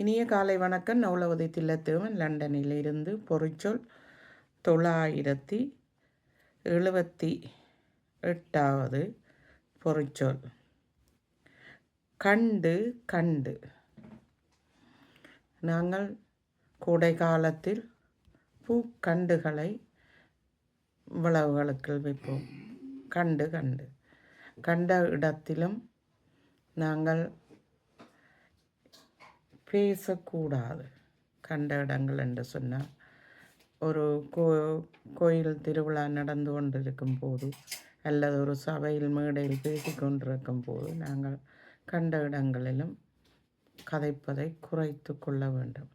இனிய காலை வணக்கம். நவலவதி தில்லத்தேவன் லண்டனில் இருந்து பொறிச்சொல் தொள்ளாயிரத்தி எழுபத்தி எட்டாவது பொறிச்சொல். கண்டு கண்டு. நாங்கள் கோடை காலத்தில் பூக்கண்டுகளை விளவுகளுக்கு வைப்போம் கண்டு கண்டு. கண்ட இடத்திலும் நாங்கள் பேசக்கூடாது. கண்ட இடங்கள் என்று சொன்னால் ஒரு கோ கோயில் திருவிழா நடந்து கொண்டிருக்கும் போது அல்லது ஒரு சபையில் மேடையில் பேசி கொண்டிருக்கும் போது நாங்கள் கண்ட இடங்களிலும் கதைப்பதை குறைத்து கொள்ள வேண்டும்.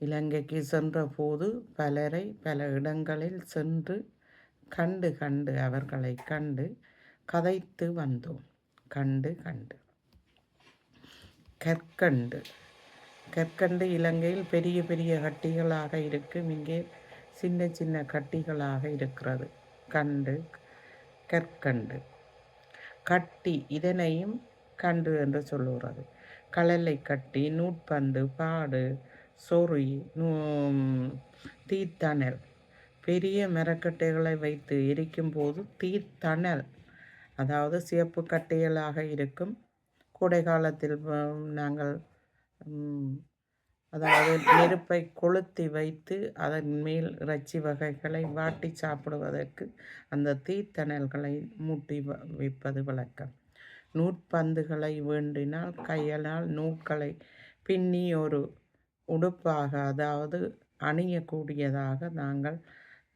இலங்கைக்கு சென்ற போது பலரை பல இடங்களில் சென்று கண்டு கண்டு அவர்களை கண்டு கதைத்து வந்தோம். கண்டு கண்டு. கற்கண்டு. கற்கண்டு இலங்கையில் பெரிய பெரிய கட்டிகளாக இருக்கும். இங்கே சின்ன சின்ன கட்டிகளாக இருக்கிறது. கண்டு கற்கண்டு. கட்டி இதனையும் கண்டு என்று சொல்லுகிறது. கடலை கட்டி நூற்பந்து பாடு சொறி தீத்தணல். பெரிய மரக்கட்டைகளை வைத்து எரிக்கும் போது தீத்தணல் அதாவது சிவப்பு கட்டைகளாக இருக்கும். கோடை காலத்தில் நாங்கள் அதாவது நெருப்பை கொளுத்தி வைத்து அதன் மேல் இறைச்சி வகைகளை வாட்டி சாப்பிடுவதற்கு அந்த தீத்தணல்களை மூட்டி வைப்பது வழக்கம். நூற்பந்துகளை வேண்டினால் கையலால் நூல்களை பின்னி ஒரு உடுப்பாக அதாவது அணியக்கூடியதாக நாங்கள்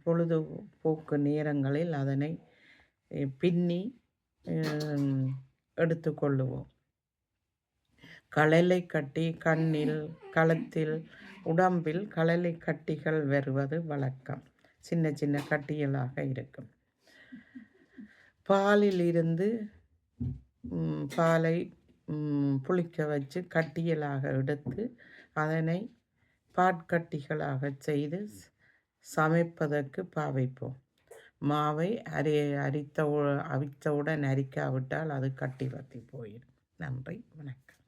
பொழுதுபோக்கு நேரங்களில் அதனை பின்னி எடுத்துக்கொள்ளுவோம். களலை கட்டி கண்ணில் களத்தில் உடம்பில் களலை கட்டிகள் வருவது வழக்கம். சின்ன சின்ன கட்டிகளாக இருக்கும். பாலில் இருந்து பாலை புளிக்க வச்சு கட்டியலாக எடுத்து அதனை பாட்கட்டிகளாக செய்து சமைப்பதற்கு பாவைப்போம். மாவை அரி அரித்த அவித்தவுடன் அரிக்காவிட்டால் அது கட்டி வத்தி போயிடும். நன்றி வணக்கம்.